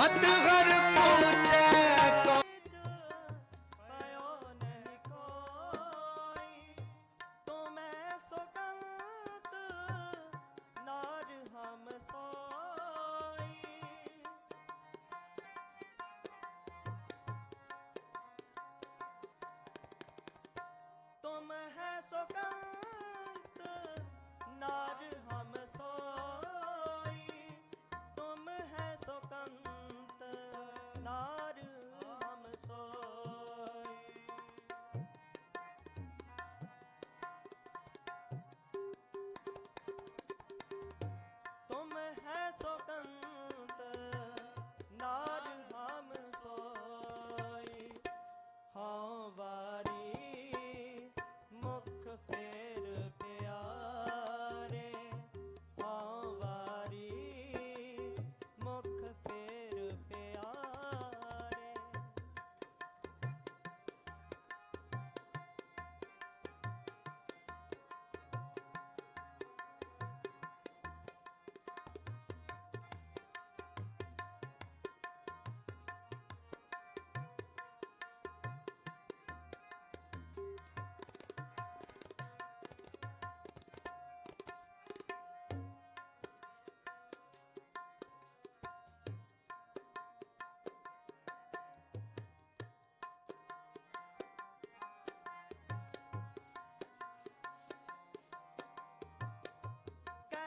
ਮਤ ਹਰ ਪਹੁੰਚੇ ਕੋ तुम है सुकांत नार Yeah.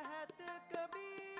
चाहत कभी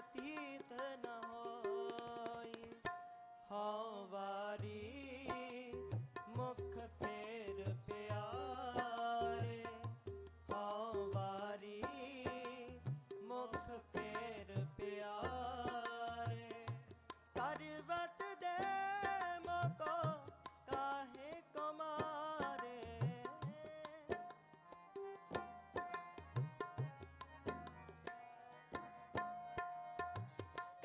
ಅತೀತ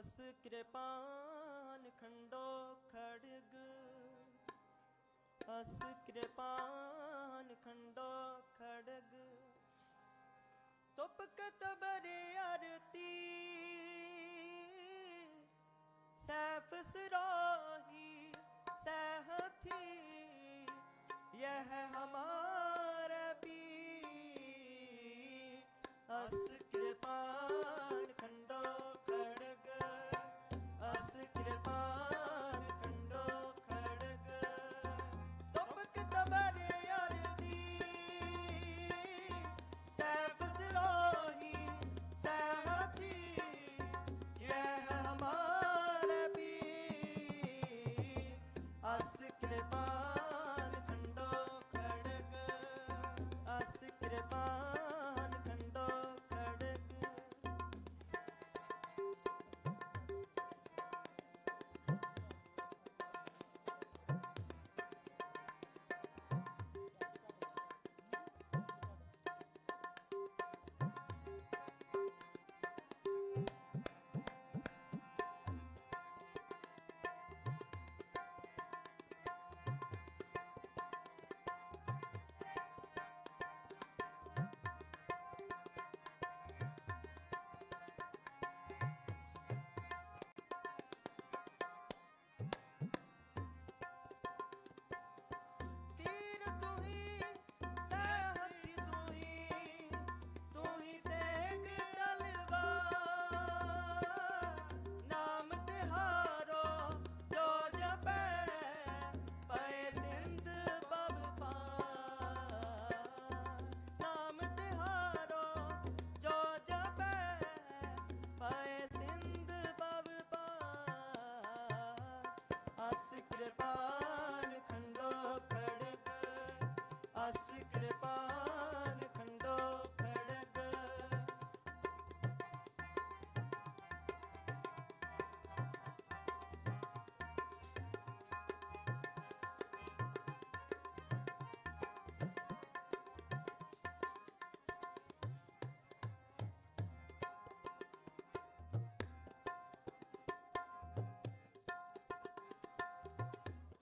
ਅਸ ਕਿਰਪਾਨ ਖੰਡੋ ਖੜਗ। ਅਸ ਕਿਰਪਾਨ ਖੰਡੋ ਖੜਗ। ਤੁਪ ਕਤਬਰੇ ਅਰਤੀ। ਸੈਫ ਸਰੋਹੀ ਸਹਥੀ। ਯਹ ਹਮਾਰਾ ਪੀ। ਅਸ ਕਿਰਪਾਨ ਕਿਰਪਾ がとう。